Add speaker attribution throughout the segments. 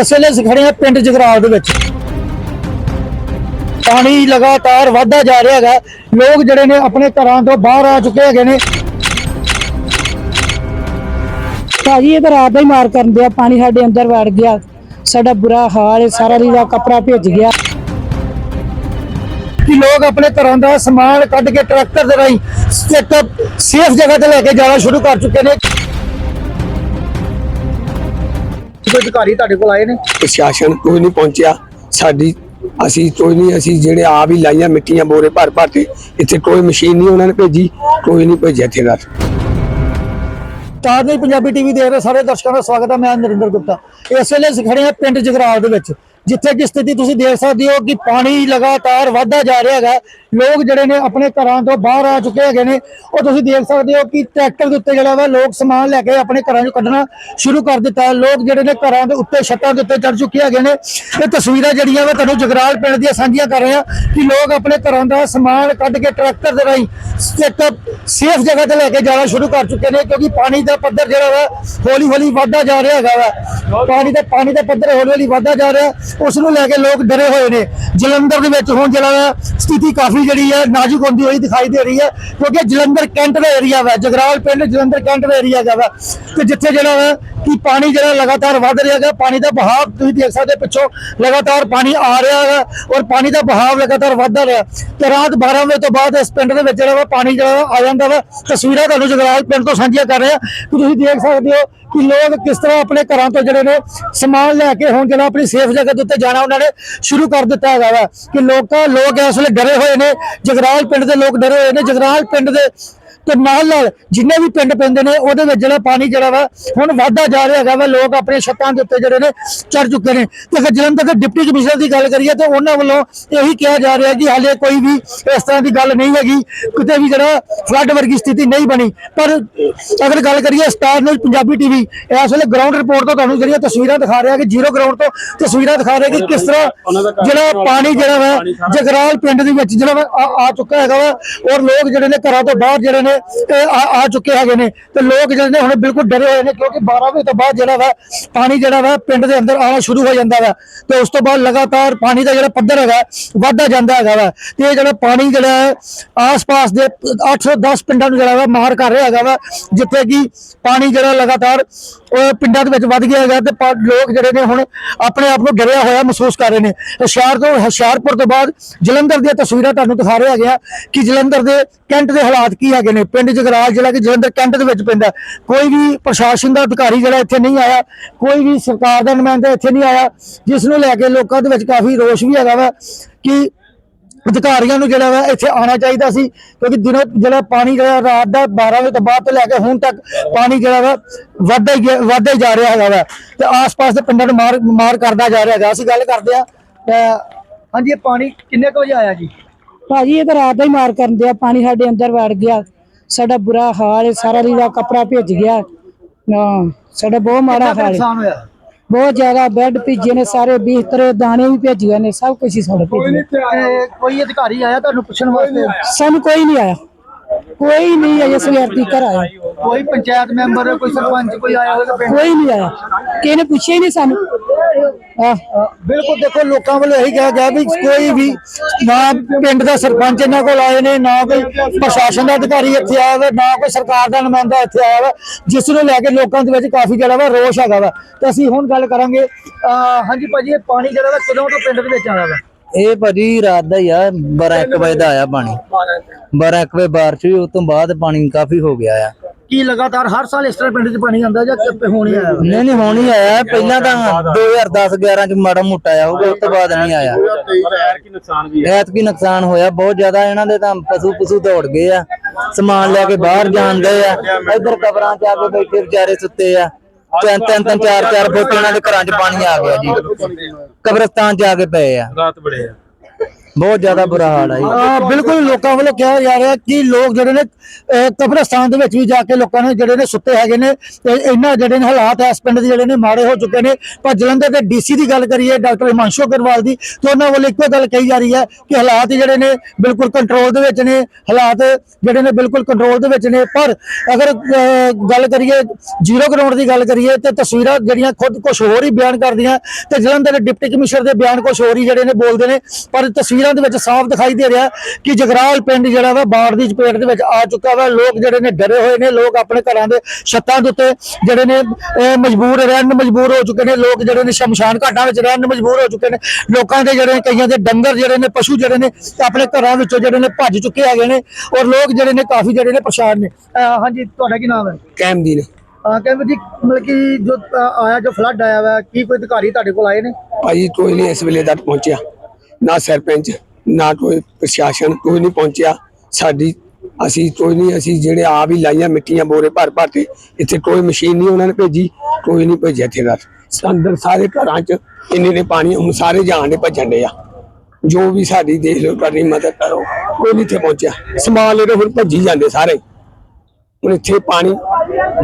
Speaker 1: ਇਸ ਵੇਲੇ ਅਸੀਂ ਖੜੇ ਹਾਂ ਪਿੰਡ ਜਗਰਾਲ ਦੇ ਵਿੱਚ। ਪਾਣੀ ਲਗਾਤਾਰ ਵਧਦਾ ਜਾ ਰਿਹਾ ਹੈਗਾ। ਲੋਕ ਜਿਹੜੇ ਨੇ ਆਪਣੇ ਘਰਾਂ ਤੋਂ ਬਾਹਰ ਆ ਚੁੱਕੇ ਹੈਗੇ ਨੇ।
Speaker 2: ਭਾਜੀ, ਇਹ ਤਾਂ ਰਾਤ ਦਾ ਹੀ ਮਾਰ ਕਰਨ ਦਿਆ ਪਾਣੀ ਸਾਡੇ ਅੰਦਰ ਵੜ ਗਿਆ। ਸਾਡਾ ਬੁਰਾ ਹਾਲ ਹੈ। ਸਾਰਾ ਲੀੜਾ ਕਪੜਾ ਭਿੱਜ ਗਿਆ।
Speaker 1: ਕਿ ਲੋਕ ਆਪਣੇ ਘਰਾਂ ਦਾ ਸਮਾਨ ਕੱਢ ਕੇ ਟਰੈਕਟਰ ਦੇ ਰਾਹੀਂ ਇੱਕ ਸੇਫ ਜਗ੍ਹਾ ਤੇ ਲੈ ਕੇ ਜਾਣਾ ਸ਼ੁਰੂ ਕਰ ਚੁੱਕੇ ਨੇ। ਕੋਈ ਅਧਿਕਾਰੀ ਤੁਹਾਡੇ ਕੋਲ ਆਏ ਨੇ?
Speaker 3: ਪ੍ਰਸ਼ਾਸਨ ਕੋਈ ਨਹੀਂ ਪਹੁੰਚਿਆ। ਸਾਡੀ ਅਸੀਂ ਕੋਈ ਨਹੀਂ ਅਸੀਂ ਜਿਹੜੇ ਆਪ ਹੀ ਲਾਈਆਂ ਮਿੱਟੀਆਂ ਬੋਰੇ ਭਰ ਭਰ ਕੇ ਇੱਥੇ ਕੋਈ ਮਸ਼ੀਨ ਨਹੀਂ ਉਹਨਾਂ ਨੇ ਭੇਜੀ ਕੋਈ ਨਹੀਂ ਭੇਜਿਆ ਇੱਥੇ ਦਾ
Speaker 1: ਸਟਾਰ ਨਹੀਂ ਪੰਜਾਬੀ ਟੀਵੀ ਦੇਖ ਰਹੇ ਸਾਰੇ ਦਰਸ਼ਕਾਂ ਦਾ ਸਵਾਗਤ ਹੈ ਮੈਂ ਨਰਿੰਦਰ ਗੁਪਤਾ। ਇਸ ਵੇਲੇ ਅਸੀਂ ਖੜੇ ਹਾਂ ਪਿੰਡ ਜਗਰਾਲ ਦੇ ਵਿੱਚ ਜਿੱਥੇ ਕਿ ਸਥਿਤੀ ਤੁਸੀਂ ਦੇਖ ਸਕਦੇ ਹੋ ਕਿ ਪਾਣੀ ਲਗਾਤਾਰ ਵਧਦਾ ਜਾ ਰਿਹਾ ਹੈਗਾ। ਲੋਕ ਜਿਹੜੇ ਨੇ ਆਪਣੇ ਘਰਾਂ ਤੋਂ ਬਾਹਰ ਆ ਚੁੱਕੇ ਹੈਗੇ ਨੇ। ਉਹ ਤੁਸੀਂ ਦੇਖ ਸਕਦੇ ਹੋ ਕਿ ਟਰੈਕਟਰ ਦੇ ਉੱਤੇ ਜਿਹੜਾ ਵਾ ਲੋਕ ਸਮਾਨ ਲੈ ਕੇ ਆਪਣੇ ਘਰਾਂ 'ਚੋਂ ਕੱਢਣਾ ਸ਼ੁਰੂ ਕਰ ਦਿੱਤਾ ਹੈ। ਲੋਕ ਜਿਹੜੇ ਨੇ ਘਰਾਂ ਦੇ ਉੱਤੇ ਛੱਤਾਂ ਦੇ ਉੱਤੇ ਚੜ ਚੁੱਕੇ ਹੈਗੇ ਨੇ। ਇਹ ਤਸਵੀਰਾਂ ਜਿਹੜੀਆਂ ਵਾ ਤੁਹਾਨੂੰ ਜਗਰਾਲ ਪਿੰਡ ਦੀਆਂ ਸਾਂਝੀਆਂ ਕਰ ਰਹੇ ਹਾਂ ਕਿ ਲੋਕ ਆਪਣੇ ਘਰਾਂ ਦਾ ਸਮਾਨ ਕੱਢ ਕੇ ਟਰੈਕਟਰ ਦੇ ਰਾਹੀਂ ਇੱਕ ਸੇਫ ਜਗ੍ਹਾ ਤੇ ਲੈ ਕੇ ਜਾਣਾ ਸ਼ੁਰੂ ਕਰ ਚੁੱਕੇ ਨੇ ਕਿਉਂਕਿ ਪਾਣੀ ਦਾ ਪੱਧਰ ਜਿਹੜਾ ਵਾ ਹੌਲੀ ਹੌਲੀ ਵਧਦਾ ਜਾ ਰਿਹਾ ਹੈਗਾ ਵਾ। ਪਾਣੀ ਦਾ ਪਾਣੀ ਦਾ ਪੱਧਰ ਹੌਲੀ ਹੌਲੀ ਵਧਦਾ ਜਾ ਰਿਹਾ। ਉਸ ਨੂੰ ਲੈ ਕੇ ਲੋਕ ਡਰੇ ਹੋਏ ਨੇ। ਜਲੰਧਰ ਦੇ ਵਿੱਚ ਹੁਣ ਜਿਹੜਾ ਵਾ ਸਥਿਤੀ ਕਾਫੀ ਜਿਹੜੀ ਹੈ ਨਾਜ਼ੁਕ ਹੁੰਦੀ ਹੋਈ ਦਿਖਾਈ ਦੇ ਰਹੀ ਹੈ, ਕਿਉਂਕਿ ਜਲੰਧਰ ਕੈਂਟ ਦਾ ਏਰੀਆ ਵਾ, ਜਗਰਾਲ ਪਿੰਡ ਜਲੰਧਰ ਕੈਂਟ ਦਾ ਏਰੀਆ ਹੈਗਾ ਵਾ, ਤੇ ਜਿੱਥੇ ਜਿਹੜਾ ਵਾ ਕਿ ਪਾਣੀ ਜਿਹੜਾ ਲਗਾਤਾਰ ਵੱਧ ਰਿਹਾ ਹੈਗਾ, ਪਾਣੀ ਦਾ ਬਹਾਵ ਤੁਸੀਂ ਦੇਖ ਸਕਦੇ ਹੋ ਪਿੱਛੋਂ ਲਗਾਤਾਰ ਪਾਣੀ ਆ ਰਿਹਾ ਹੈਗਾ ਔਰ ਪਾਣੀ ਦਾ ਬਹਾਵ ਲਗਾਤਾਰ ਵੱਧਦਾ ਰਿਹਾ। ਤੇ ਰਾਤ 12 ਵਜੇ ਤੋਂ ਬਾਅਦ ਇਸ ਪਿੰਡ ਦੇ ਵਿੱਚ ਜਿਹੜਾ ਵਾ ਪਾਣੀ ਜਿਹੜਾ ਵਾ ਆ ਜਾਂਦਾ ਵਾ। ਤਸਵੀਰਾਂ ਤੁਹਾਨੂੰ ਜਗਰਾਲ ਪਿੰਡ ਤੋਂ ਸਾਂਝੀਆਂ ਕਰ ਰਿਹਾ। ਕਿ ਤੁਸੀਂ ਦੇਖ ਸਕਦੇ ਹੋ ਕਿ ਲੋਕ ਕਿਸ ਤਰ੍ਹਾਂ ਆਪਣੇ ਘਰਾਂ ਤੋਂ ਜਿਹੜੇ ਨੇ ਸਮਾਨ ਲੈ ਕੇ ਹੁਣ ਜਿਹੜਾ ਆਪਣੀ ਸੇਫ ਜਗ੍ਹਾ ਦੇ ਉੱਤੇ ਜਾਣਾ ਉਹਨਾਂ ਨੇ ਸ਼ੁਰੂ ਕਰ ਦਿੱਤਾ ਹੈਗਾ ਵਾ। ਕਿ ਲੋਕਾਂ, ਲੋਕ ਇਸ ਵੇਲੇ ਡਰੇ ਹੋਏ ਨੇ। ਜਗਰਾਲ ਪਿੰਡ ਦੇ ਲੋਕ ਡਰੇ ਹੋਏ ਨੇ। ਜਗਰਾਲ ਪਿੰਡ ਦੇ ਤੇ ਨਾਲ ਨਾਲ ਜਿੰਨੇ ਵੀ ਪਿੰਡ ਪੈਂਦੇ ਨੇ ਉਹਦੇ ਵਿੱਚ ਜਿਹੜਾ ਪਾਣੀ ਜਿਹੜਾ ਵਾ ਹੁਣ ਵਧਦਾ ਜਾ ਰਿਹਾ ਹੈਗਾ ਵਾ ਲੋਕ ਆਪਣੇ ਛੱਤਾਂ ਦੇ ਉੱਤੇ ਜਿਹੜੇ ਨੇ ਚੜ ਚੁੱਕੇ ਨੇ। ਤੇ ਅਗਰ ਜਲੰਧਰ ਦੇ ਡਿਪਟੀ ਕਮਿਸ਼ਨਰ ਦੀ ਗੱਲ ਕਰੀਏ ਤੇ ਉਹਨਾਂ ਵੱਲੋਂ ਇਹੀ ਕਿਹਾ ਜਾ ਰਿਹਾ ਕਿ ਹਾਲੇ ਕੋਈ ਵੀ ਇਸ ਤਰ੍ਹਾਂ ਦੀ ਗੱਲ ਨਹੀਂ ਹੈਗੀ ਕਿਤੇ ਵੀ ਜਿਹੜਾ ਫਲੱਡ ਵਰਗੀ ਸਥਿਤੀ ਨਹੀਂ ਬਣੀ। ਪਰ ਅਗਰ ਗੱਲ ਕਰੀਏ ਸਟਾਰ ਨਿਊਜ਼ ਪੰਜਾਬੀ ਟੀਵੀ ਇਸ ਵੇਲੇ ਗਰਾਊਂਡ ਰਿਪੋਰਟ ਤੋਂ ਤੁਹਾਨੂੰ ਜਿਹੜੀਆਂ ਤਸਵੀਰਾਂ ਦਿਖਾ ਰਿਹਾ ਕਿ ਜ਼ੀਰੋ ਗਰਾਊਂਡ ਤੋਂ ਤਸਵੀਰਾਂ ਦਿਖਾ ਰਿਹਾ ਕਿ ਕਿਸ ਤਰ੍ਹਾਂ ਜਿਹੜਾ ਪਾਣੀ ਜਿਹੜਾ ਵਾ ਜਗਰਾਲ ਪਿੰਡ ਦੇ ਵਿੱਚ ਜਿਹੜਾ ਆ ਚੁੱਕਾ ਹੈਗਾ ਵਾ ਔਰ ਲੋਕ ਜਿਹੜੇ ਨੇ ਘਰਾਂ ਤੋਂ ਬਾਹਰ ਜਿਹੜੇ ਨੇ ਇਹ ਆ ਆ ਚੁੱਕੇ ਹੈਗੇ ਨੇ ਤੇ ਲੋਕ ਜਿਹੜੇ ਨੇ ਹੁਣ ਬਿਲਕੁਲ ਡਰੇ ਹੋਏ ਨੇ ਕਿਉਂਕਿ 12 ਵਜੇ ਤੋਂ ਬਾਅਦ ਜਿਹੜਾ ਵਾ ਪਾਣੀ ਜਿਹੜਾ ਵਾ ਪਿੰਡ ਦੇ ਅੰਦਰ ਆਉਣਾ ਸ਼ੁਰੂ ਹੋ ਜਾਂਦਾ ਵਾ ਤੇ ਉਸ ਤੋਂ ਬਾਅਦ ਲਗਾਤਾਰ ਪਾਣੀ ਦਾ ਜਿਹੜਾ ਪੱਧਰ ਹੈਗਾ ਵਧਦਾ ਜਾਂਦਾ ਹੈਗਾ ਵਾ ਤੇ ਇਹ ਜਿਹੜਾ ਪਾਣੀ ਜਿਹੜਾ ਹੈ, ਆਸ-ਪਾਸ ਦੇ 810 ਪਿੰਡਾਂ ਨੂੰ ਜਿਹੜਾ ਵਾ ਮਾਰ ਕਰ ਰਿਹਾ ਹੈਗਾ ਵਾ, ਜਿੱਥੇ ਕਿ ਪਾਣੀ ਜਿਹੜਾ ਲਗਾਤਾਰ ਪਿੰਡਾਂ ਦੇ ਵਿੱਚ ਵੱਧ ਗਿਆ ਹੈਗਾ ਤੇ ਪਾ- ਲੋਕ ਜਿਹੜੇ ਨੇ ਹੁਣ ਆਪਣੇ ਆਪ ਨੂੰ ਡਰਿਆ ਹੋਇਆ ਮਹਿਸੂਸ ਕਰ ਰਹੇ ਨੇ। ਹੁਸ਼ਿਆਰ ਤੋਂ, ਹੁਸ਼ਿਆਰਪੁਰ ਤੋਂ ਬਾਅਦ ਜਲੰਧਰ ਦੀਆਂ ਤਸਵੀਰਾਂ ਤੁਹਾਨੂੰ ਦਿਖਾ ਰਿਹਾ ਗਿਆ ਕਿ ਜਲੰਧਰ ਦੇ ਕੈਂਟ ਦੇ ਹਾਲਾਤ ਕੀ ਹੈਗੇ ਨੇ। ਪਿੰਡ ਜਗਰਾਜ ਜਿਹੜਾ ਕਿ ਜਲੰਧਰ ਕੈਂਟ ਦੇ ਵਿੱਚ ਪੈਂਦਾ ਕੋਈ ਵੀ ਪ੍ਰਸ਼ਾਸਨ ਦਾ ਅਧਿਕਾਰੀ ਜਿਹੜਾ ਇੱਥੇ ਨਹੀਂ ਆਇਆ, ਕੋਈ ਵੀ ਸਰਕਾਰ ਦਾ ਨੁਮਾਇੰਦਾ ਇੱਥੇ ਨਹੀਂ ਆਇਆ, ਜਿਸ ਨੂੰ ਲੈ ਕੇ ਲੋਕਾਂ ਦੇ ਵਿੱਚ ਕਾਫੀ ਰੋਸ਼ ਵੀ ਹੈਗਾ ਵਾ ਕਿ ਅਧਿਕਾਰੀਆਂ ਨੂੰ ਜਿਹੜਾ ਵਾ ਇੱਥੇ ਆਉਣਾ ਚਾਹੀਦਾ ਸੀ, ਕਿਉਂਕਿ ਦਿਨੋਂ ਜਿਹੜਾ ਪਾਣੀ ਜਿਹੜਾ ਰਾਤ ਦਾ 12 ਵਜੇ ਤੋਂ ਬਾਅਦ ਤੋਂ ਲੈ ਕੇ ਹੁਣ ਤੱਕ ਪਾਣੀ ਜਿਹੜਾ ਵਾ ਵੱਧਦਾ ਹੀ ਗਿਆ- ਵੱਧਦਾ ਹੀ ਜਾ ਰਿਹਾ ਹੈਗਾ ਵਾ। ਤੇ ਆਸ-ਪਾਸ ਦੇ ਪਿੰਡਾਂ ਨੂੰ ਮਾਰ ਮਾਰ ਕਰਦਾ ਜਾ ਰਿਹਾ ਹੈਗਾ। ਅਸੀਂ ਗੱਲ ਕਰਦੇ ਆ ਹਾਂਜੀ, ਇਹ ਪਾਣੀ ਕਿੰਨੇ ਕੁ ਵਜੇ ਆਇਆ ਜੀ?
Speaker 2: ਭਾਜੀ, ਇਹ ਤਾਂ ਰਾਤ ਦਾ ਹੀ ਮਾਰ ਕਰਨ ਦਿਆ, ਪਾਣੀ ਸਾਡੇ ਅੰਦਰ ਵੜ ਗਿਆ। ਸਾਡਾ ਬੁਰਾ ਹਾਲ ਹੈ ਸਾਰਾ ਲੀੜਾ ਕਪੜਾ ਭਿੱਜ ਗਿਆ। ਹਾਂ ਸਾਡਾ ਬਹੁਤ ਮਾੜਾ ਹਾਲ ਹੈ।
Speaker 1: ਹੋਇਆ?
Speaker 2: ਬਹੁਤ ਜ਼ਿਆਦਾ ਬੈੱਡ ਭਿੱਜੇ ਨੇ ਸਾਰੇ ਬਿਸਤਰੇ ਦਾਣੇ ਵੀ ਭਿੱਜ ਗਏ ਨੇ ਸਭ ਕੁਝ ਹੀ ਸਾਡਾ ਭਿੱਜ ਗਿਆ
Speaker 1: ਤੇ ਕੋਈ ਅਧਿਕਾਰੀ ਆਇਆ ਤੁਹਾਨੂੰ ਪੁੱਛਣ ਵਾਸਤੇ?
Speaker 2: ਸਾਨੂੰ ਕੋਈ ਨਹੀਂ ਆਇਆ। ਕੋਈ ਨਹੀਂ ਅਜੇ ਸਵੇਰ ਤੱਕ ਆਇਆ।
Speaker 1: ਕੋਈ ਪੰਚਾਇਤ ਮੈਂਬਰ ਕੋਈ ਸਰਪੰਚ ਕੋਈ ਆਇਆ ਪਿੰਡ
Speaker 2: ਕੋਈ ਨਹੀਂ ਆਇਆ। ਕਿਸੇ ਨੇ ਪੁੱਛਿਆ ਹੀ ਨਹੀਂ ਸਾਨੂੰ।
Speaker 1: ਬਿਲਕੁਲ ਦੇਖੋ ਲੋਕਾਂ ਵੱਲੋਂ ਇਹੀ ਕਿਹਾ ਗਿਆ ਵੀ ਕੋਈ ਵੀ ਨਾ ਪਿੰਡ ਦਾ ਸਰਪੰਚ ਇਹਨਾਂ ਕੋਲ ਆਏ ਨੇ ਨਾ ਕੋਈ ਪ੍ਰਸ਼ਾਸਨ ਦਾ ਅਧਿਕਾਰੀ ਇੱਥੇ ਆਇਆ ਵਾ ਨਾ ਕੋਈ ਸਰਕਾਰ ਦਾ ਨੁਮਾਇੰਦਾ ਇੱਥੇ ਆਇਆ ਵਾ ਜਿਸ ਨੂੰ ਲੈ ਕੇ ਲੋਕਾਂ ਦੇ ਵਿੱਚ ਕਾਫੀ ਜਿਹੜਾ ਵਾ ਰੋਸ਼ ਹੈਗਾ ਵਾ। ਤੇ ਅਸੀਂ ਹੁਣ ਗੱਲ ਕਰਾਂਗੇ ਹਾਂਜੀ ਭਾਜੀ ਇਹ ਪਾਣੀ ਜਿਹੜਾ ਵਾ ਕਦੋਂ ਤੋਂ ਪਿੰਡ ਦੇ ਵਿੱਚ ਆਇਆ ਵਾ?
Speaker 4: ਇਹ ਭਾਜੀ ਰਾਤ ਦਾ ਹੀ ਆ 12 1 ਵਜੇ ਦਾ ਆਇਆ ਪਾਣੀ। 12 1 ਵਜੇ ਬਾਰਿਸ਼ ਹੋਈ ਉਸ ਤੋਂ ਬਾਅਦ ਪਾਣੀ ਕਾਫੀ ਹੋ ਗਿਆ ਆ।
Speaker 1: ਕੀ ਲਗਾਤਾਰ ਹਰ ਸਾਲ ਇਸ ਤਰ੍ਹਾਂ ਪਿੰਡ 'ਚ ਪਾਣੀ ਆਉਂਦਾ ਜਾਂ ਕਿ ਹੁਣ ਆਇਆ?
Speaker 4: ਨਹੀਂ ਨਹੀਂ ਹੁਣ ਹੀ ਆਇਆ। ਪਹਿਲਾਂ ਤਾਂ 2010 11 ਚ ਮਾੜਾ ਮੋਟਾ ਆਇਆ ਹੋਊਗਾ ਉਸ ਤੋਂ ਬਾਅਦ ਨਹੀਂ ਆਇਆ। ਐਤਕੀ ਨੁਕਸਾਨ ਹੋਇਆ ਬਹੁਤ ਜ਼ਿਆਦਾ ਇਹਨਾਂ ਦੇ ਤਾਂ ਪਸ਼ੂ ਪਸ਼ੂ ਦੌੜ ਗਏ ਆ ਸਮਾਨ ਲੈ ਕੇ ਬਾਹਰ ਜਾਣ ਗਏ ਆ ਇੱਧਰ ਕਬਰਾਂ 'ਚ ਆ ਕੇ ਬੈਠੇ ਵਿਚਾਰੇ ਸੁੱਤੇ ਆ ਤਿੰਨ ਤਿੰਨ ਤਿੰਨ ਚਾਰ ਚਾਰ ਫੁੱਟ ਇਹਨਾਂ ਦੇ ਘਰਾਂ 'ਚ ਪਾਣੀ ਆ ਗਿਆ ਜੀ। ਕਬਰਸਤਾਨ 'ਚ ਆ ਕੇ ਪਏ ਆ।
Speaker 5: ਰਾਤ ਬੜੇ ਆ।
Speaker 4: ਬਹੁਤ ਜ਼ਿਆਦਾ ਬੁਰਾ ਹਾਲ ਹੈ ਜੀ।
Speaker 1: ਬਿਲਕੁਲ ਲੋਕਾਂ ਵੱਲੋਂ ਕਿਹਾ ਜਾ ਰਿਹਾ ਕਿ ਲੋਕ ਜਿਹੜੇ ਨੇ ਕਬਰਸਤਾਨ ਦੇ ਵਿੱਚ ਵੀ ਜਾ ਕੇ ਲੋਕਾਂ ਨੇ ਜਿਹੜੇ ਨੇ ਸੁੱਤੇ ਹੈਗੇ ਨੇ, ਤੇ ਇਹਨਾਂ ਜਿਹੜੇ ਨੇ ਹਾਲਾਤ ਇਸ ਪਿੰਡ ਦੇ ਜਿਹੜੇ ਨੇ ਮਾੜੇ ਹੋ ਚੁੱਕੇ ਨੇ। ਪਰ ਜਲੰਧਰ ਦੇ ਡੀਸੀ ਦੀ ਗੱਲ ਕਰੀਏ, ਡਾਕਟਰ ਹਿਮਾਂਸ਼ੂ ਅਗਰਵਾਲ ਦੀ, ਤਾਂ ਉਹਨਾਂ ਵੱਲੋਂ ਇੱਕੋ ਗੱਲ ਕਹੀ ਜਾ ਰਹੀ ਹੈ ਕਿ ਹਾਲਾਤ ਜਿਹੜੇ ਨੇ ਬਿਲਕੁਲ ਕੰਟਰੋਲ ਦੇ ਵਿੱਚ ਨੇ, ਹਾਲਾਤ ਜਿਹੜੇ ਨੇ ਬਿਲਕੁਲ ਕੰਟਰੋਲ ਦੇ ਵਿੱਚ ਨੇ। ਪਰ ਅਗਰ ਗੱਲ ਕਰੀਏ, ਜ਼ੀਰੋ ਗਰਾਊਂਡ ਦੀ ਗੱਲ ਕਰੀਏ, ਤੇ ਤਸਵੀਰਾਂ ਜਿਹੜੀਆਂ ਖੁਦ ਕੁਝ ਹੋਰ ਹੀ ਬਿਆਨ ਕਰਦੀਆਂ, ਤੇ ਜਲੰਧਰ ਦੇ ਡਿਪਟੀ ਕਮਿਸ਼ਨਰ ਦੇ ਬਿਆਨ ਕੁਝ ਹੋਰ ਹੀ ਜਿਹੜੇ ਨੇ ਬੋਲਦੇ ਨੇ। ਪਰ ਤਸਵੀਰ ਦੇ ਵਿੱਚ ਸਾਫ਼ ਦਿਖਾਈ ਦੇ ਰਿਹਾ ਕਿ ਜਗਰਾਲ ਪਿੰਡ ਜਿਹੜਾ ਵਾ ਬਾੜ ਦੀ ਚਪੇਟ ਦੇ ਵਿੱਚ ਆ ਚੁੱਕਾ ਵਾ। ਲੋਕ ਜਿਹੜੇ ਨੇ ਡਰੇ ਹੋਏ ਨੇ ਲੋਕ ਆਪਣੇ ਘਰਾਂ ਦੇ ਛੱਤਾਂ ਦੇ ਉੱਤੇ ਜਿਹੜੇ ਨੇ ਮਜਬੂਰ ਰਹਿਣ ਨੂੰ ਮਜਬੂਰ ਹੋ ਚੁੱਕੇ ਨੇ। ਲੋਕ ਜਿਹੜੇ ਨੇ ਸ਼ਮਸ਼ਾਨ ਘਾਟਾਂ ਵਿੱਚ ਰਹਿਣ ਨੂੰ ਮਜਬੂਰ ਹੋ ਚੁੱਕੇ ਨੇ। ਲੋਕਾਂ ਦੇ ਜਿਹੜੇ ਕਈਆਂ ਦੇ ਡੰਗਰ ਜਿਹੜੇ ਨੇ ਪਸ਼ੂ ਜਿਹੜੇ ਨੇ ਆਪਣੇ ਘਰਾਂ ਵਿੱਚੋਂ ਜਿਹੜੇ ਨੇ ਭੱਜ ਚੁੱਕੇ ਹੈਗੇ ਨੇ ਔਰ ਲੋਕ ਜਿਹੜੇ ਨੇ ਕਾਫੀ ਜਿਹੜੇ ਨੇ ਪਰੇਸ਼ਾਨ ਨੇ। ਹਾਂਜੀ ਤੁਹਾਡਾ ਕੀ ਨਾਮ ਹੈ?
Speaker 3: ਕੈਮ ਦੀ ਨੇ
Speaker 1: ਹਾਂ ਕਹਿੰਦੇ ਜੀ ਮਤਲਬ ਕਿ ਜੋ ਆਇਆ ਜੋ ਫਲੱਡ ਆਇਆ ਵਾ ਕੀ ਕੋਈ ਅਧਿਕਾਰੀ ਤੁਹਾਡੇ ਕੋਲ ਆਏ ਨੇ?
Speaker 3: ਭਾਜੀ ਕੋਈ ਨਹੀਂ ਇਸ ਵੇਲੇ ਤੱਕ ਪਹੁੰਚਿਆ। ਨਾ ਸਰਪੰਚ, ਨਾ ਕੋਈ ਪ੍ਰਸ਼ਾਸਨ, ਕੋਈ ਨਹੀਂ ਪਹੁੰਚਿਆ। ਸਾਡੀ ਅਸੀਂ ਕੋਈ ਨਹੀਂ, ਅਸੀਂ ਜਿਹੜੇ ਆਪ ਹੀ ਲਾਈਆਂ ਮਿੱਟੀਆਂ ਬੋਰੇ ਭਰ ਭਰ ਕੇ, ਇੱਥੇ ਕੋਈ ਮਸ਼ੀਨ ਨਹੀਂ ਉਹਨਾਂ ਨੇ ਭੇਜੀ, ਕੋਈ ਨਹੀਂ ਭੇਜਿਆ ਇੱਥੇ ਦਾ ਅੰਦਰ ਸਾਰੇ ਘਰਾਂ 'ਚ ਇੰਨੇ ਨੇ ਪਾਣੀ, ਹੁਣ ਸਾਰੇ ਜਾਣ ਦੇ ਭੱਜਣ ਦੇ ਆ। ਜੋ ਵੀ ਸਾਡੀ ਦੇਖ ਲਓ ਕਰਨੀ ਮਦਦ ਕਰੋ, ਕੋਈ ਨਹੀਂ ਇੱਥੇ ਪਹੁੰਚਿਆ। ਸਮਾਨ ਲੈ ਕੇ ਹੁਣ ਭੱਜੀ ਜਾਂਦੇ ਸਾਰੇ। ਹੁਣ ਇੱਥੇ ਪਾਣੀ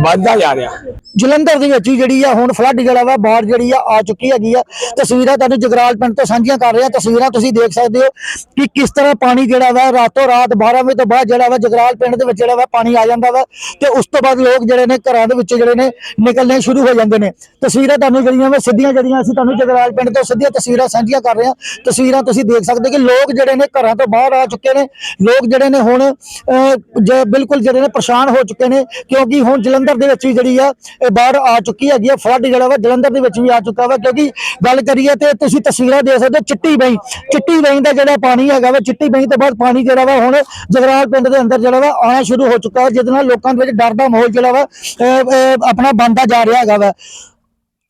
Speaker 3: ਵੱਧਦਾ ਜਾ ਰਿਹਾ।
Speaker 1: ਜਲੰਧਰ ਦੇ ਵਿੱਚ ਹੀ ਜਿਹੜੀ ਆ ਹੁਣ ਫਲੱਡ ਜਿਹੜਾ ਵਾ ਬਾੜ ਜਿਹੜੀ ਆ ਆ ਚੁੱਕੀ ਹੈਗੀ ਆ। ਤਸਵੀਰਾਂ ਤੁਹਾਨੂੰ ਜਗਰਾਲ ਪਿੰਡ ਤੋਂ ਸਾਂਝੀਆਂ ਕਰ ਰਿਹਾ। ਤਸਵੀਰਾਂ ਤੁਸੀਂ ਦੇਖ ਸਕਦੇ ਹੋ ਕਿ ਕਿਸ ਤਰ੍ਹਾਂ ਪਾਣੀ ਜਿਹੜਾ ਵਾ ਰਾਤੋਂ ਰਾਤ 12 ਵਜੇ ਤੋਂ ਬਾਅਦ ਜਿਹੜਾ ਵਾ ਜਗਰਾਲ ਪਿੰਡ ਦੇ ਵਿੱਚ ਜਿਹੜਾ ਵਾ ਪਾਣੀ ਆ ਜਾਂਦਾ ਵਾ ਤੇ ਉਸ ਤੋਂ ਬਾਅਦ ਲੋਕ ਜਿਹੜੇ ਨੇ ਘਰਾਂ ਦੇ ਵਿੱਚ ਜਿਹੜੇ ਨੇ ਨਿਕਲਣੇ ਸ਼ੁਰੂ ਹੋ ਜਾਂਦੇ ਨੇ। ਤਸਵੀਰਾਂ ਤੁਹਾਨੂੰ ਜਿਹੜੀਆਂ ਵਾ ਸਿੱਧੀਆਂ ਜਿਹੜੀਆਂ ਅਸੀਂ ਤੁਹਾਨੂੰ ਜਗਰਾਲ ਪਿੰਡ ਤੋਂ ਸਿੱਧੀਆਂ ਤਸਵੀਰਾਂ ਸਾਂਝੀਆਂ ਕਰ ਰਹੇ ਹਾਂ। ਤਸਵੀਰਾਂ ਤੁਸੀਂ ਦੇਖ ਸਕਦੇ ਕਿ ਲੋਕ ਜਿਹੜੇ ਨੇ ਘਰਾਂ ਤੋਂ ਬਾਹਰ ਆ ਚੁੱਕੇ ਨੇ। ਲੋਕ ਜਿਹੜੇ ਨੇ ਹੁਣ ਅਹ, ਜ- ਬਿਲਕੁਲ ਜਿਹੜੇ ਨੇ ਪਰੇਸ਼ਾਨ ਹੋ ਚੁੱਕੇ ਨੇ ਕਿਉਂਕਿ ਹੁਣ ਜਲੰਧਰ ਦੇ ਵਿੱਚ ਵੀ ਜਿਹੜੀ ਆ ਇਹ ਬਾੜ ਆ ਚੁੱਕੀ ਹੈਗੀ ਆ ਫਲੱਡ ਜਿਹੜਾ ਵਾ ਜਲੰਧਰ ਦੇ ਵਿੱਚ ਵੀ ਆ ਚੁੱਕਾ ਵਾ ਕਿਉਂਕਿ ਗੱਲ ਕਰੀਏ ਤੇ ਤੁਸੀਂ ਤਸਵੀਰਾਂ ਦੇਖ ਸਕਦੇ ਹੋ ਚਿੱਟੀ ਬਈ ਚਿੱਟੀ ਬਈ ਦਾ ਜਿਹੜਾ ਪਾਣੀ ਹੈਗਾ ਵਾ ਚਿੱਟੀ ਬਈ ਤੋਂ ਬਾਅਦ ਪਾਣੀ ਜਿਹੜਾ ਵਾ ਹੁਣ ਜਗਰਾਲ ਪਿੰਡ ਦੇ ਅੰਦਰ ਜਿਹੜਾ ਵਾ ਆਉਣਾ ਸ਼ੁਰੂ ਹੋ ਚੁੱਕਾ ਹੈ ਜਿਹਦੇ ਨਾਲ ਲੋਕਾਂ ਦੇ ਵਿੱਚ ਡਰ ਦਾ ਮਾਹੌਲ ਜਿਹੜਾ ਵਾ ਅਹ, ਆਪਣਾ ਬਣਦਾ ਜਾ ਰਿਹਾ ਹੈਗਾ ਵਾ।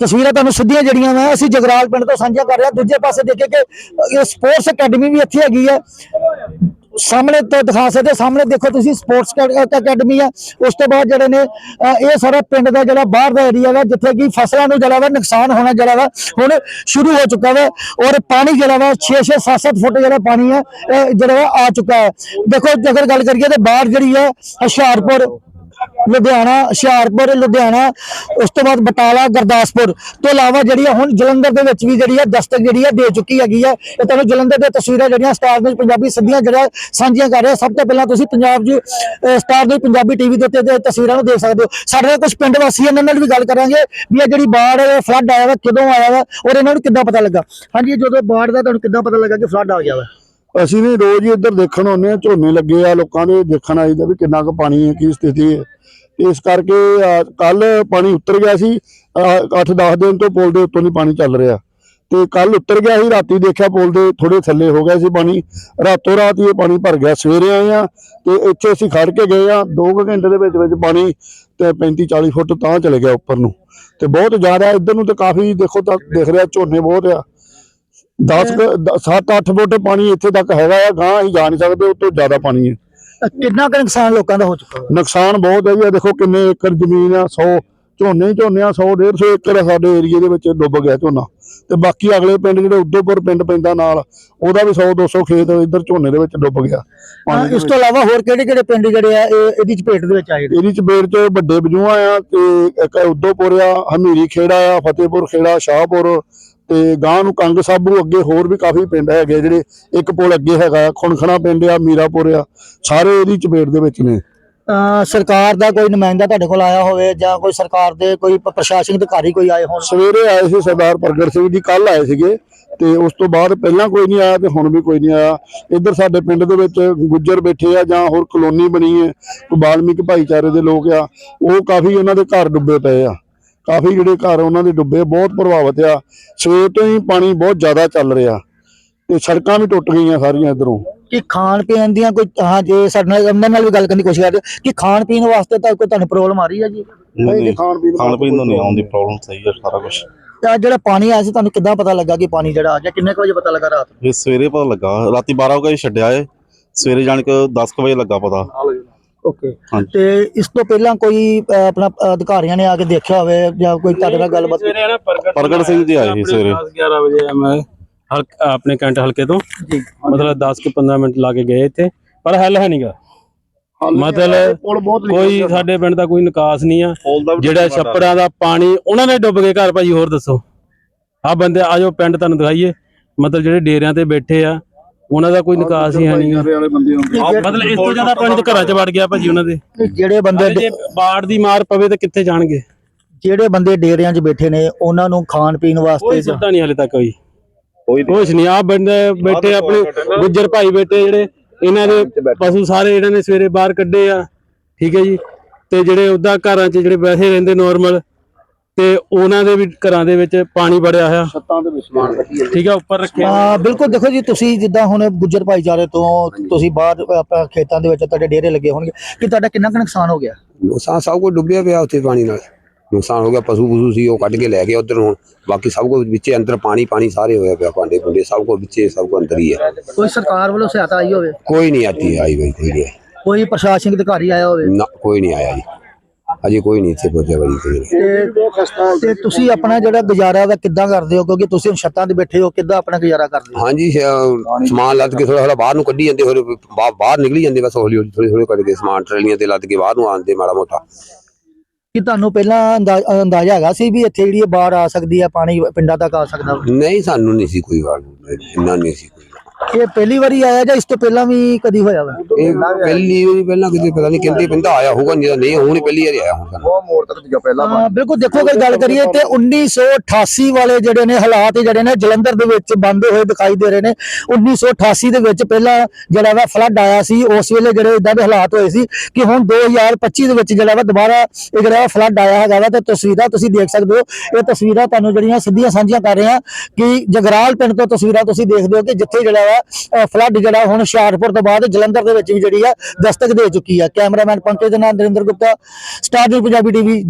Speaker 1: ਤਸਵੀਰਾਂ ਤੁਹਾਨੂੰ ਸਿੱਧੀਆਂ ਜਿਹੜੀਆਂ ਵਾ ਅਸੀਂ ਜਗਰਾਲ ਪਿੰਡ ਤੋਂ ਸਾਂਝਾ ਕਰ ਰਹੇ ਹਾਂ ਦੂਜੇ ਪਾਸੇ ਦੇਖੇ ਕਿ ਇਹ ਸਪੋਰਟਸ ਅਕੈਡਮੀ ਵੀ ਇੱਥੇ ਹੈਗੀ ਹੈ ਸਾਹਮਣੇ ਤੋਂ ਦਿਖਾ ਸਕਦੇ ਹੋ, ਸਾਹਮਣੇ ਦੇਖੋ ਤੁਸੀਂ ਸਪੋਰਟਸ ਅਕੈਡਮੀ ਆ। ਉਸ ਤੋਂ ਬਾਅਦ ਜਿਹੜੇ ਨੇ ਇਹ ਸਾਰਾ ਪਿੰਡ ਦਾ ਜਿਹੜਾ ਬਾਹਰ ਦਾ ਏਰੀਆ ਵਾ ਜਿੱਥੇ ਕਿ ਫਸਲਾਂ ਨੂੰ ਜਿਹੜਾ ਵਾ ਨੁਕਸਾਨ ਹੋਣਾ ਜਿਹੜਾ ਵਾ ਹੁਣ ਸ਼ੁਰੂ ਹੋ ਚੁੱਕਾ ਵਾ ਔਰ ਪਾਣੀ ਜਿਹੜਾ ਵਾ 6-6 7-7 ਫੁੱਟ ਜਿਹੜਾ ਪਾਣੀ ਹੈ ਜਿਹੜਾ ਵਾ ਆ ਚੁੱਕਾ ਹੈ। ਦੇਖੋ ਜੇਕਰ ਗੱਲ ਕਰੀਏ ਤੇ ਬਾਹਰ ਜਿਹੜੀ ਹੈ ਹੁਸ਼ਿਆਰਪੁਰ ਲੁਧਿਆਣਾ, ਹੁਸ਼ਿਆਰਪੁਰ, ਲੁਧਿਆਣਾ, ਉਸ ਤੋਂ ਬਾਅਦ ਬਟਾਲਾ, ਗੁਰਦਾਸਪੁਰ। ਤੋਂ ਇਲਾਵਾ ਜਿਹੜੀ ਆ ਹੁਣ ਜਲੰਧਰ ਦੇ ਵਿੱਚ ਵੀ ਜਿਹੜੀ ਆ ਦਸਤਕ ਜਿਹੜੀ ਆ ਦੇ ਚੁੱਕੀ ਹੈਗੀ ਆ। ਇਹ ਤੁਹਾਨੂੰ ਜਲੰਧਰ ਦੀਆਂ ਤਸਵੀਰਾਂ ਜਿਹੜੀਆਂ ਸਟਾਰ ਨਿਊਜ਼ ਪੰਜਾਬੀ ਸਿੱਧੀਆਂ ਜਿਹੜਾ ਸਾਂਝੀਆਂ ਕਰ ਰਿਹਾ। ਸਭ ਤੋਂ ਪਹਿਲਾਂ ਤੁਸੀਂ ਪੰਜਾਬ ਜੀ ਸਟਾਰ ਨਿਊਜ਼ ਪੰਜਾਬੀ ਟੀਵੀ ਦੇ ਉੱਤੇ ਤਸਵੀਰਾਂ ਨੂੰ ਦੇਖ ਸਕਦੇ ਹੋ। ਸਾਡੇ ਨਾਲ ਕੁਝ ਪਿੰਡ ਵਾਸੀ ਇਹਨਾਂ ਨਾਲ ਵੀ ਗੱਲ ਕਰਾਂਗੇ ਵੀ ਇਹ ਜਿਹੜੀ ਬਾੜ ਫਲੱਡ ਆਇਆ ਵਾ, ਕਦੋਂ ਆਇਆ ਵਾ ਔਰ ਇਹਨਾਂ ਨੂੰ ਕਿੱਦਾਂ ਪਤਾ ਲੱਗਾ? ਹਾਂਜੀ, ਜਦੋਂ ਬਾੜ ਦਾ ਤੁਹਾਨੂੰ ਕਿੱਦਾਂ ਪਤਾ ਲੱਗਾ ਕਿ ਫਲੱਡ ਆ ਗਿਆ ਵਾ?
Speaker 5: ਅਸੀਂ ਵੀ ਰੋਜ਼ ਹੀ ਇੱਧਰ ਦੇਖਣ ਆਉਂਦੇ ਆ ਝੋਨੇ ਲੱਗੇ ਆ ਲੋਕਾਂ ਦੇ ਦੇਖਣ ਆਈਦਾ ਵੀ ਕਿੰਨਾ ਕੁ ਪਾਣੀ ਹੈ, ਕੀ ਸਥਿਤੀ ਹੈ। ਇਸ ਕਰਕੇ ਕੱਲ ਪਾਣੀ ਉੱਤਰ ਗਿਆ ਸੀ 8-10 ਦਿਨ ਤੋਂ ਪੁਲ ਦੇ ਉੱਤੋਂ ਨਹੀਂ ਪਾਣੀ ਚੱਲ ਰਿਹਾ। ਤੇ ਕੱਲ ਉਤਰ ਗਿਆ ਸੀ, ਰਾਤੀ ਦੇਖਿਆ ਪੁਲ ਦੇ ਥੋੜੇ ਥੱਲੇ ਹੋ ਗਿਆ ਸੀ ਪਾਣੀ। ਰਾਤੋਂ ਰਾਤ ਹੀ ਇਹ ਪਾਣੀ ਭਰ ਗਿਆ, ਸਵੇਰੇ ਆਏ ਆ ਤੇ ਇੱਥੇ ਅਸੀਂ ਖੜ ਕੇ ਗਏ ਆ 2 ਘੰਟੇ ਦੇ ਵਿੱਚ ਵਿੱਚ ਪਾਣੀ ਤੇ 35-40 ਫੁੱਟ ਤਾਂ ਚਲੇ ਗਿਆ ਉੱਪਰ ਨੂੰ। ਤੇ ਬਹੁਤ ਜ਼ਿਆਦਾ ਇੱਧਰ ਨੂੰ ਤੇ ਕਾਫੀ ਦੇਖੋ ਤਾਂ ਦਿਖ ਰਿਹਾ, ਝੋਨੇ ਬਹੁਤ ਆ। 10 7-8 ਫੁੱਟ ਪਾਣੀ ਇੱਥੇ ਤੱਕ ਹੈਗਾ ਆ ਗਾਂ ਅਸੀਂ ਜਾ ਨਹੀਂ ਸਕਦੇ ਉਹ ਤੋਂ ਜ਼ਿਆਦਾ ਪਾਣੀ ਹੈ
Speaker 1: ਕਿੰਨਾ ਕੁ ਨੁਕਸਾਨ ਲੋਕਾਂ ਦਾ ਹੋ ਚੁੱਕਾ
Speaker 5: ਨੁਕਸਾਨ ਬਹੁਤ ਹੈ ਜੀ ਦੇਖੋ ਕਿੰਨੇ ਏਕੜ ਜ਼ਮੀਨ ਆ 100 ਝੋਨੇ ਹੀ ਝੋਨੇ ਆ 100 150 ਏਕੜ ਸਾਡੇ ਏਰੀਏ ਦੇ ਵਿੱਚ ਡੁੱਬ ਗਿਆ ਝੋਨਾ। ਤੇ ਬਾਕੀ ਅਗਲੇ ਪਿੰਡ ਜਿਹੜੇ ਉਦੋਪੁਰ ਪਿੰਡ ਪੈਂਦਾ ਨਾਲ ਉਹਦਾ ਵੀ 100 200 ਖੇਤ ਇੱਧਰ ਝੋਨੇ ਦੇ ਵਿੱਚ ਡੁੱਬ ਗਿਆ।
Speaker 1: ਇਸ। ਤੋਂ ਇਲਾਵਾ ਹੋਰ ਕਿਹੜੇ ਕਿਹੜੇ ਪਿੰਡ ਜਿਹੜੇ ਆ ਇਹ ਇਹਦੀ ਚਪੇਟ ਦੇ ਵਿੱਚ ਆਏ
Speaker 5: ਇਹਦੀ ਚਪੇੜ ਚ ਵੱਡੇ ਬਜੂਆ ਆ ਤੇ ਇੱਕ ਉਦੋਪੁਰ ਆ ਹਮੀਰੀ ਖੇੜਾ ਆ ਫਤਿਹਪੁਰ ਖੇੜਾ ਸ਼ਾਹਪੁਰ ਤੇ ਗਾਂ ਨੂੰ ਕੰਗ ਸਾਬੂ ਅੱਗੇ ਹੋਰ ਵੀ ਕਾਫੀ ਪਿੰਡ ਹੈਗੇ ਜਿਹੜੇ ਇੱਕ ਪੁਲ ਅੱਗੇ ਹੈਗਾ ਖੁਣਖਣਾ ਪਿੰਡ ਆ ਮੀਰਾਪੁਰ ਆ ਸਾਰੇ ਇਹਦੀ ਚਪੇੜ ਦੇ ਵਿੱਚ ਨੇ।
Speaker 1: ਸਰਕਾਰ ਦਾ ਕੋਈ ਨੁਮਾਇੰਦਾ ਤੁਹਾਡੇ ਕੋਲ ਆਇਆ ਹੋਵੇ ਜਾਂ ਕੋਈ ਸਰਕਾਰ ਦੇ ਕੋਈ ਪ੍ਰਸ਼ਾਸਨਿਕ ਅਧਿਕਾਰੀ ਕੋਈ ਆਏ ਹੋਣ?
Speaker 5: ਸਵੇਰੇ ਆਏ ਸੀ ਸਰਦਾਰ ਪ੍ਰਗਟ ਸਿੰਘ ਜੀ ਕੱਲ ਆਏ ਸੀਗੇ ਤੇ ਉਸ ਤੋਂ ਬਾਅਦ ਪਹਿਲਾਂ ਕੋਈ ਨਹੀਂ ਆਇਆ ਤੇ ਹੁਣ ਵੀ ਕੋਈ ਨਹੀਂ ਆਇਆ। ਇੱਧਰ ਸਾਡੇ ਪਿੰਡ ਦੇ ਵਿੱਚ ਗੁੱਜਰ ਬੈਠੇ ਆ ਜਾਂ ਹੋਰ ਕਲੋਨੀ ਬਣੀ ਹੈ ਕੋਈ ਬਾਲਮਿਕ ਭਾਈਚਾਰੇ ਦੇ ਲੋਕ ਆ ਉਹ ਕਾਫੀ ਉਹਨਾਂ ਦੇ ਘਰ ਡੁੱਬੇ ਪਏ ਆ। ਕਾਫੀ ਜਿਹੜੇ ਘਰ ਉਹਨਾਂ ਦੇ ਡੁੱਬੇ ਬਹੁਤ ਪ੍ਰਭਾਵਿਤ ਆ। ਸਵੇਰ ਤੋਂ ਹੀ ਪਾਣੀ ਬਹੁਤ ਜ਼ਿਆਦਾ ਚੱਲ ਰਿਹਾ। ਤੇ ਸੜਕਾਂ ਵੀ ਟੁੱਟ ਗਈਆਂ ਸਾਰੀਆਂ ਇਧਰੋਂ।
Speaker 1: ਕਿ ਖਾਣ ਪੀਣ ਦੀਆਂ ਕੋਈ ਹਾਂ ਜੇ ਸਾਡੇ ਨਾਲ ਉਹਨਾਂ ਨਾਲ ਵੀ ਗੱਲ ਕਰਨ ਦੀ ਕੋਸ਼ਿਸ਼ ਕਰਦੇ ਕਿ ਖਾਣ ਪੀਣ ਵਾਸਤੇ ਤਾਂ ਕੋਈ ਤੁਹਾਨੂੰ ਪ੍ਰੋਬਲਮ ਆ ਰਹੀ ਹੈ ਜੀ?
Speaker 5: ਨਹੀਂ ਨਹੀਂ ਖਾਣ ਪੀਣ
Speaker 6: ਖਾਣ ਪੀਣ ਨੂੰ ਨਹੀਂ ਆਉਂਦੀ ਪ੍ਰੋਬਲਮ ਸਹੀ ਹੈ ਸਾਰਾ ਕੁਝ
Speaker 1: ਤਾਂ ਜਿਹੜਾ ਪਾਣੀ ਆਇਆ ਸੀ ਤੁਹਾਨੂੰ ਕਿੱਦਾਂ ਪਤਾ ਲੱਗਾ ਕਿ ਪਾਣੀ ਜਿਹੜਾ ਆ ਗਿਆ? ਕਿੰਨੇ ਕੁ ਵਜੇ ਪਤਾ ਲੱਗਾ ਰਾਤ? ਨੂੰ?
Speaker 6: ਇਹ ਸਵੇਰੇ ਪਤਾ ਲੱਗਾ। ਰਾਤੀ 12 ਵਜੇ ਛੱਡਿਆ ਏ। ਸਵੇਰੇ ਜਾਣ ਕੇ 10 ਕੁ ਵਜੇ ਲੱਗਾ ਪਤਾ।
Speaker 1: ਓਕੇ
Speaker 6: ਹਾਂਜੀ।
Speaker 1: ਤੇ ਇਸ ਤੋਂ ਪਹਿਲਾਂ ਕੋਈ ਅਹ, ਆਪਣਾ ਅਧਿਕਾਰੀਆਂ ਨੇ ਆ ਕੇ ਦੇਖਿਆ ਹੋਵੇ ਜਾਂ ਕੋਈ ਤੁਹਾਡੇ ਨਾਲ ਗੱਲਬਾਤ
Speaker 6: ਪ੍ਰਗਟ ਸਿੰਘ ਜੀ ਆਏ ਸੀ ਸਵੇਰੇ।
Speaker 7: 11 ਵਜੇ ਆ ਮੈਂ ਹਲਕ ਆਪਣੇ ਕੈਂਟ ਹਲਕੇ ਤੋਂ। ਮਤਲਬ 10 ਕਿ 15 ਮਿੰਟ ਲਾ ਕੇ ਗਏ ਇੱਥੇ ਪਰ ਹੱਲ ਹੈ ਨਹੀਂਗਾ ਮਤਲਬ
Speaker 5: ਪੁਲ ਬਹੁਤ
Speaker 7: ਕੋਈ ਸਾਡੇ ਪਿੰਡ ਦਾ ਕੋਈ ਨਿਕਾਸ ਨਹੀਂ ਆ। ਜਿਹੜਾ ਛੱਪੜਾਂ ਦਾ ਪਾਣੀ ਉਹਨਾਂ ਨੇ ਡੁੱਬ ਗਏ ਘਰ ਭਾਜੀ ਹੋਰ ਦੱਸੋ। ਆ ਬੰਦੇ ਆਜੋ ਪਿੰਡ ਤੁਹਾਨੂੰ ਦਿਖਾਈਏ। ਮਤਲਬ ਜਿਹੜੇ ਡੇਰਿਆਂ ਤੇ ਬੈਠੇ ਆ ਉਹਨਾਂ ਦਾ ਕੋਈ ਨਿਕਾਸ ਹੀ ਹੈ ਨਹੀਂ।
Speaker 5: ਵਾਲੇ ਬੰਦੇ ਹੁੰਦੇ
Speaker 7: ਮਤਲਬ ਇਸ ਤੋਂ ਜ਼ਿਆਦਾ ਪਾਣੀ ਤਾਂ ਘਰਾਂ 'ਚ ਵੜ ਗਿਆ ਭਾਜੀ ਉਹਨਾਂ ਦੇ।
Speaker 1: ਜਿਹੜੇ ਬੰਦੇ
Speaker 7: ਜੇ ਬਾੜ ਦੀ ਮਾਰ ਪਵੇ ਤਾਂ ਕਿੱਥੇ ਜਾਣਗੇ?
Speaker 1: ਜਿਹੜੇ ਬੰਦੇ ਡੇਰਿਆਂ 'ਚ ਬੈਠੇ ਨੇ ਉਹਨਾਂ ਨੂੰ ਖਾਣ ਪੀਣ
Speaker 7: ਕੋਈ
Speaker 1: ਵਾਸਤੇ
Speaker 7: ਸੁਵਿਧਾ ਨਹੀਂ ਹਲੇ ਤੱਕ ਹੋਈ ਕੁਛ ਨਹੀਂ ਆ ਬੰਦੇ ਬੈਠੇ ਆਪਣੇ ਗੁੱਜਰ ਭਾਈ ਬੈਠੇ ਜਿਹੜੇ ਇਹਨਾਂ ਦੇ ਪਸ਼ੂ ਸਾਰੇ ਇਹਨਾਂ ਨੇ ਸਵੇਰੇ ਬਾਹਰ ਕੱਢੇ ਆ ਠੀਕ ਹੈ ਜੀ। ਤੇ ਜਿਹੜੇ ਉਦਾਂ ਘਰਾਂ 'ਚ ਜਿਹੜੇ ਵੈਸੇ ਰਹਿੰਦੇ ਨਾਰਮਲ ਤੇ ਉਹਨਾਂ ਦੇ ਵੀ ਘਰਾਂ ਦੇ ਵਿੱਚ ਪਾਣੀ ਵੜਿਆ ਹੋਇਆ।
Speaker 5: ਛੱਤਾਂ ਦੇ ਵਿੱਚ ਸਮਾਨ ਰੱਖੀ
Speaker 7: ਠੀਕ ਹੈ ਉੱਪਰ ਰੱਖਿਆ
Speaker 1: ਹਾਂ ਬਿਲਕੁਲ ਦੇਖੋ ਜੀ ਤੁਸੀਂ ਜਿੱਦਾਂ ਹੁਣ ਗੁੱਜਰ ਭਾਈਚਾਰੇ ਤੋਂ ਤੁਸੀਂ ਬਾਹਰ ਆਪਣਾ ਖੇਤਾਂ ਦੇ ਵਿੱਚ ਤੁਹਾਡੇ ਡੇਰੇ ਲੱਗੇ ਹੋਣਗੇ ਕਿ ਤੁਹਾਡਾ ਕਿੰਨਾ ਕੁ ਨੁਕਸਾਨ ਹੋ ਗਿਆ?
Speaker 3: ਨੁਕਸਾਨ ਸਭ ਕੁਝ ਡੁੱਬਿਆ ਪਿਆ ਉੱਥੇ ਪਾਣੀ ਨਾਲ। ਨੁਕਸਾਨ ਹੋ ਗਿਆ ਪਸ਼ੂ ਪਸ਼ੂ ਸੀ ਉਹ ਕੱਢ ਕੇ ਲੈ ਗਏ ਉਧਰ ਹੁਣ। ਬਾਕੀ ਸਭ ਕੁਝ ਵਿੱਚੇ ਅੰਦਰ ਪਾਣੀ ਪਾਣੀ ਸਾਰੇ ਹੋਇਆ ਪਿਆ ਭਾਂਡੇ ਭੁੰਡੇ ਸਭ ਕੁਝ ਵਿੱਚੇ ਸਭ ਕੁਝ ਅੰਦਰ ਹੀ ਹੈ
Speaker 1: ਕੋਈ ਸਰਕਾਰ ਵੱਲੋਂ ਸਹਾਇਤਾ ਆਈ ਹੋਵੇ?
Speaker 3: ਕੋਈ ਨਹੀਂ ਆਤੀ ਆਈ ਬਈ ਕੋਈ ਹੈ
Speaker 1: ਕੋਈ ਪ੍ਰਸ਼ਾਸਨਿਕ ਅਧਿਕਾਰੀ ਆਇਆ ਹੋਵੇ?
Speaker 3: ਨਾ ਕੋਈ ਨਹੀਂ ਆਇਆ ਜੀ। ਅਜੇ ਕੋਈ ਨਹੀਂ ਇੱਥੇ ਪਹੁੰਚਿਆ ਬਈ ਕੋਈ
Speaker 1: ਤੇ ਤੇ ਤੁਸੀਂ ਆਪਣਾ ਜਿਹੜਾ ਗੁਜ਼ਾਰਾ ਵਾ ਕਿੱਦਾਂ ਕਰਦੇ ਹੋ? ਕਿਉਂਕਿ ਤੁਸੀਂ ਹੁਣ ਛੱਤਾਂ ਤੇ ਬੈਠੇ ਹੋ ਕਿੱਦਾਂ ਆਪਣਾ ਗੁਜ਼ਾਰਾ ਕਰਦੇ ਹੋ?
Speaker 3: ਹਾਂਜੀ ਸ਼- ਸਮਾਨ ਲੱਦ ਕੇ ਥੋੜਾ ਥੋੜਾ ਬਾਹਰ ਨੂੰ ਕੱਢੀ ਜਾਂਦੇ ਹੋਰ ਬਾ- ਬਾਹਰ ਨਿਕਲੀ ਜਾਂਦੇ ਬਸ ਹੌਲੀ ਹੌਲੀ ਥੋੜੇ ਥੋੜੇ ਕੱਢ ਕੇ ਸਮਾਨ ਟਰੇਲੀਆਂ ਤੇ ਲੱਦ ਕੇ ਬਾਹਰ ਨੂੰ ਆਉਂਦੇ ਮਾੜਾ ਮੋਟਾ।
Speaker 1: ਕਿ ਤੁਹਾਨੂੰ ਪਹਿਲਾਂ ਅੰਦਾ- ਅੰਦਾਜ਼ਾ ਹੈਗਾ ਸੀ ਵੀ ਇੱਥੇ ਜਿਹੜੀ ਇਹ ਬਾੜ ਆ ਸਕਦੀ ਹੈ ਪਾਣੀ ਪਿੰਡਾਂ ਤੱਕ ਆ ਸਕਦਾ?
Speaker 3: ਨਹੀਂ ਸਾਨੂੰ ਨਹੀਂ ਸੀ ਕੋਈ ਗੱਲ ਇੰਨਾ ਨਹੀਂ ਸੀ ਕੋਈ।
Speaker 1: ਇਹ ਪਹਿਲੀ ਵਾਰੀ ਆਇਆ ਜਾਂ ਇਸ ਤੋਂ ਪਹਿਲਾਂ ਵੀ ਕਦੀ ਹੋਇਆ ਵਾ?
Speaker 3: ਇਹ ਪਹਿਲੀ ਵਾਰੀ ਪਹਿਲਾਂ ਕਿਤੇ ਪਤਾ ਨਹੀਂ ਕਹਿੰਦੇ ਪਿੰਦਾ ਆਇਆ ਹੋਊਗਾ ਨਹੀਂ ਤਾਂ ਨਹੀਂ ਹੁਣ ਹੀ ਪਹਿਲੀ ਵਾਰੀ ਆਇਆ ਹੁਣ
Speaker 5: ਉਹ ਮੋੜ ਤੱਕ ਜੋ ਪਹਿਲਾਂ
Speaker 1: ਹਾਂ ਬਿਲਕੁਲ ਦੇਖੋ ਅਗਰ ਗੱਲ ਕਰੀਏ ਤੇ 1988 ਵਾਲੇ ਜਿਹੜੇ ਨੇ ਹਾਲਾਤ ਜਿਹੜੇ ਨੇ ਜਲੰਧਰ ਦੇ ਵਿੱਚ ਬੰਦੇ ਹੋਏ ਦਿਖਾਈ ਦੇ ਰਹੇ ਨੇ। 1988 ਦੇ ਵਿੱਚ ਪਹਿਲਾਂ ਜਿਹੜਾ ਵਾ ਫਲੱਡ ਆਇਆ ਸੀ ਉਸ ਵੇਲੇ ਜਿਹੜੇ ਇਦਾਂ ਦੇ ਹਾਲਾਤ ਹੋਏ ਸੀ ਕਿ ਹੁਣ 2025 ਦੇ ਵਿੱਚ ਜਿਹੜਾ ਵਾ ਦੁਬਾਰਾ ਇਹ ਜਿਹੜਾ ਫਲੱਡ ਆਇਆ ਹੈਗਾ ਵਾ ਤੇ ਤਸਵੀਰਾਂ ਤੁਸੀਂ ਦੇਖ ਸਕਦੇ ਹੋ। ਇਹ ਤਸਵੀਰਾਂ ਤੁਹਾਨੂੰ ਜਿਹੜੀਆਂ ਸਿੱਧੀਆਂ ਸਾਂਝੀਆਂ ਕਰ ਰਹੇ ਹਾਂ ਕਿ ਜਗਰਾਲ ਪਿੰਡ ਤੋਂ ਤਸਵੀਰਾਂ ਤੁਸੀਂ ਦੇਖਦੇ ਹੋ ਕਿ ਜਿੱਥੇ ਜਿਹੜਾ ਵਾ ਫਲੱਡ ਜਿਹੜਾ ਹੁਣ ਹੁਸ਼ਿਆਰਪੁਰ ਤੋਂ ਬਾਅਦ ਜਲੰਧਰ ਦੇ ਵਿੱਚ ਵੀ ਜਿਹੜੀ ਆ ਦਸਤਕ ਦੇ ਚੁੱਕੀ ਆ ਕੈਮਰਾਮੈਨ ਪੰਕਜ ਦੇ ਨਾਲ Narinder Gupta star news Punjabi TV